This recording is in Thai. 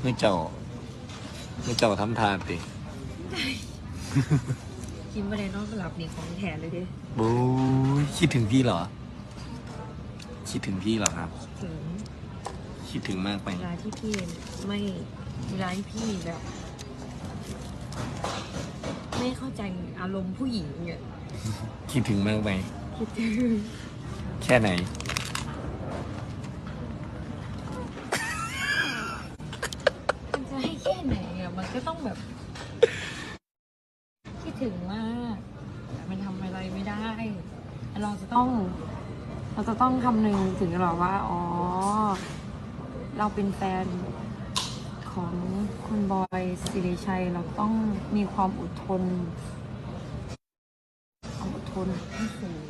เมื่อเจ้าเมื่อเจ้าทำทานติกินไปเลยนอนหลับนี่ของแถมเลยดิบูยคิดถึงพี่เหรอ คิดถึงพี่เหรอครับ ถึงคิดถึงมากไป เวลาที่พี่ไม่เวลาที่พี่แบบ ไม่เข้าใจอารมณ์ผู้หญิงเนี่ยคิดถึงมากไป คิดถึง แค่ไหนมันจะให้แค่ ไหนอะมันก็ต้องแบบคิดถึงมากแต่มันทำอะไรไม่ได้ เราจะต้อง เราจะต้องคำนึงถึงหรอว่า อ๋อ เราเป็นแฟนของคุณบอยสิริชัย เราต้องมีความอดทนความอดทนที่สูง